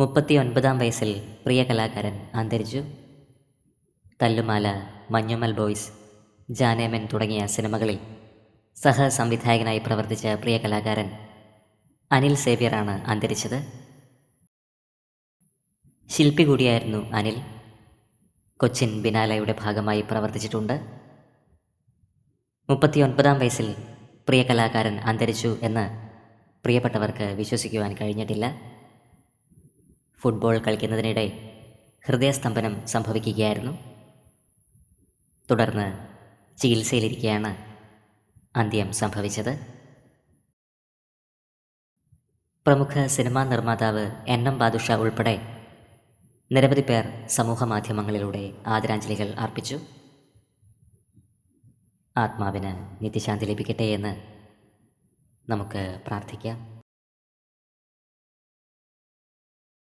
മുപ്പത്തി ഒൻപതാം വയസ്സിൽ പ്രിയ കലാകാരൻ അന്തരിച്ചു. തല്ലുമാല മഞ്ഞുമൽ ബോയ്സ് ജാനേമൻ തുടങ്ങിയ സിനിമകളിൽ സഹസംവിധായകനായി പ്രവർത്തിച്ച പ്രിയ കലാകാരൻ അനിൽ സേവ്യറാണ് അന്തരിച്ചത്. ശില്പി കൂടിയായിരുന്നു അനിൽ. കൊച്ചിൻ ബിനാലയുടെ ഭാഗമായി പ്രവർത്തിച്ചിട്ടുണ്ട്. മുപ്പത്തിയൊൻപതാം വയസ്സിൽ പ്രിയ കലാകാരൻ അന്തരിച്ചു എന്ന് പ്രിയപ്പെട്ടവർക്ക് വിശ്വസിക്കുവാൻ കഴിഞ്ഞിട്ടില്ല. ഫുട്ബോൾ കളിക്കുന്നതിനിടെ ഹൃദയസ്തംഭനം സംഭവിക്കുകയായിരുന്നു. തുടർന്ന് ചികിത്സയിലിരിക്കെയാണ് അന്ത്യം സംഭവിച്ചത്. പ്രമുഖ സിനിമാ നിർമ്മാതാവ് എൻ എം ബാദുഷ ഉൾപ്പെടെ നിരവധി പേർ സമൂഹ മാധ്യമങ്ങളിലൂടെ ആദരാഞ്ജലികൾ അർപ്പിച്ചു. ആത്മാവിന് നിത്യശാന്തി ലഭിക്കട്ടെ എന്ന് നമുക്ക് പ്രാർത്ഥിക്കാം.